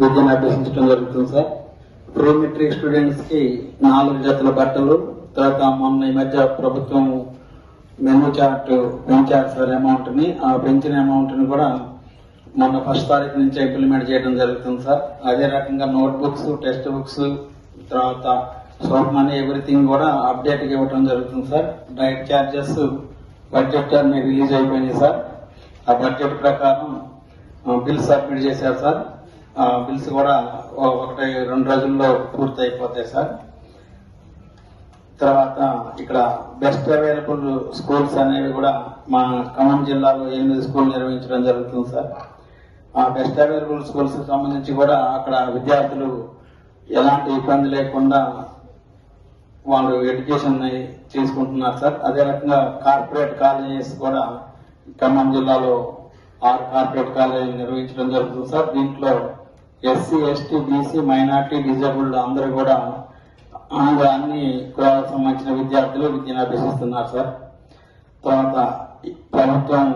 విద్యను అభ్యసించడం జరుగుతుంది సార్. ప్రో మెట్రిక్ స్టూడెంట్స్కి నాలుగు జతల బట్టలు తర్వాత మొన్న ఈ మధ్య ప్రభుత్వం మెమో చార్ట్ పెంచారు సార్ అమౌంట్ని. ఆ పెంచిన అమౌంట్ని కూడా మొన్న ఫస్ట్ తారీఖు నుంచి ఇంప్లిమెంట్ చేయడం జరుగుతుంది సార్. అదే రకంగా నోట్ బుక్స్ టెక్స్ట్ బుక్స్ తర్వాత సోప్ మనీ ఎవ్రీథింగ్ కూడా అప్డేట్ ఇవ్వడం జరుగుతుంది సార్. డైట్ ఛార్జెస్ బడ్జెట్ అన్ని రిలీజ్ అయిపోయినాయి సార్. ఆ బడ్జెట్ ప్రకారం బిల్స్ సబ్మిట్ చేశారు సార్. బిల్స్ కూడా ఒకటి రెండు రోజుల్లో పూర్తి అయిపోతాయి సార్. తర్వాత ఇక్కడ బెస్ట్ అవైలబుల్ స్కూల్స్ అనేవి కూడా మా ఖమ్మం జిల్లాలో ఎనిమిది స్కూల్ నిర్వహించడం జరుగుతుంది సార్. ఆ బెస్ట్ అవైలబుల్ స్కూల్స్ సంబంధించి కూడా అక్కడ విద్యార్థులు ఎలాంటి ఇబ్బంది లేకుండా వాళ్ళు ఎడ్యుకేషన్ తీసుకుంటున్నారు సార్. అదే రకంగా కార్పొరేట్ కాలేజెస్ కూడా ఖమ్మం జిల్లాలో ఆరు కార్పొరేట్ కాలేజీలు నిర్వహించడం జరుగుతుంది సార్. దీంట్లో SC ST BC minority disabled అందరూ కూడా అనగా అన్ని కులాలకు సంబంధించిన విద్యార్థులు విద్యను అభ్యసిస్తున్నారు సార్. తర్వాత ప్రభుత్వం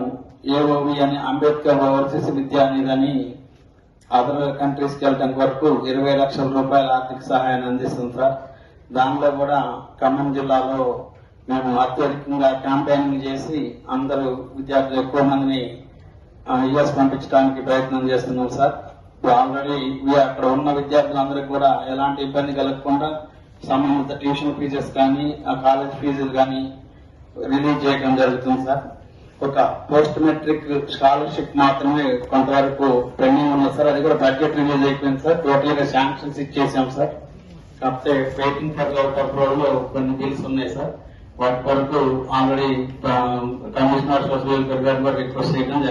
ఏఓవి అని అంబేద్కర్ ఓవర్సీస్ విద్యా అనేదని అదర్ కంట్రీస్కి వెళ్ళడానికి వరకు ఇరవై లక్షల రూపాయల ఆర్థిక సహాయాన్ని అందిస్తుంది సార్. దానిలో కూడా ఖమ్మం జిల్లాలో మేము అత్యధికంగా క్యాంపెయినింగ్ చేసి అందరూ విద్యార్థులు ఎక్కువ మందిని యుఎస్ పంపించడానికి ప్రయత్నం చేస్తున్నాం సార్. ఆల్రెడీ అక్కడ ఉన్న విద్యార్థులందరికీ కూడా ఎలాంటి ఇబ్బంది కలగకుండా సంబంధిత ట్యూషన్ ఫీజెస్ కానీ ఆ కాలేజ్ ఫీజులు కానీ రిలీజ్ చేయడం జరుగుతుంది సార్. ఒక పోస్ట్ మెట్రిక్ స్కాలర్షిప్ మాత్రమే కొంతవరకు పెండింగ్ ఉన్నది సార్. అది కూడా బడ్జెట్ రిలీజ్ అయిపోయింది సార్. టోటల్గా శాంక్షన్స్ ఇచ్చేసాం సార్. కాకపోతే వెయిటింగ్ ఫర్లో కొన్ని బిల్స్ ఉన్నాయి సార్. వాటి వరకు ఆల్రెడీ కమిషనర్ సోషల్ వెల్ఫేర్ గారు రిక్వెస్ట్ చేయడం జరిగింది.